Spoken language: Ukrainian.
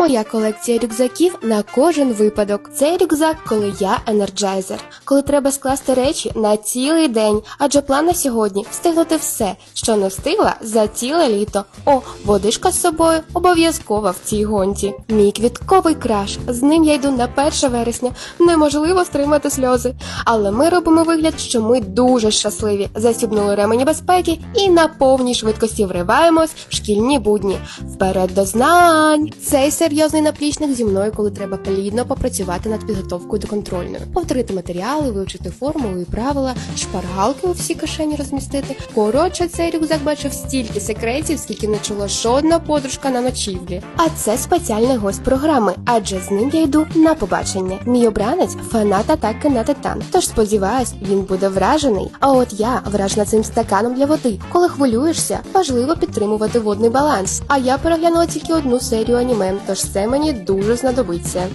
Моя колекція рюкзаків на кожен випадок. Цей рюкзак, коли я енерджайзер, коли треба скласти речі на цілий день, адже план на сьогодні встигнути все, що не за ціле літо. О, водишка з собою обов'язкова в цій гонці. Мій квітковий краш. З ним я йду на 1 вересня. Неможливо стримати сльози. Але ми робимо вигляд, що ми дуже щасливі. Засібнули ремені безпеки і на повній швидкості вриваємось в шкільні будні. Вперед до знань! Цей серйозний наплічник зі мною, коли треба плідно попрацювати над підготовкою до контрольної, повторити матеріали, вивчити формулу і правила, шпаргалки у всі кишені розмістити. Коротше, цей рюкзак бачив стільки секретів, скільки не чула жодна подружка на ночівлі. А це спеціальний гость програми, адже з ним я йду на побачення. Мій обранець фанат атаки на титан. Тож сподіваюсь, він буде вражений. А от я вражена цим стаканом для води. Коли хвилюєшся, важливо підтримувати водний баланс. А я переглянула тільки одну серію аніме, тож це мені дуже знадобиться.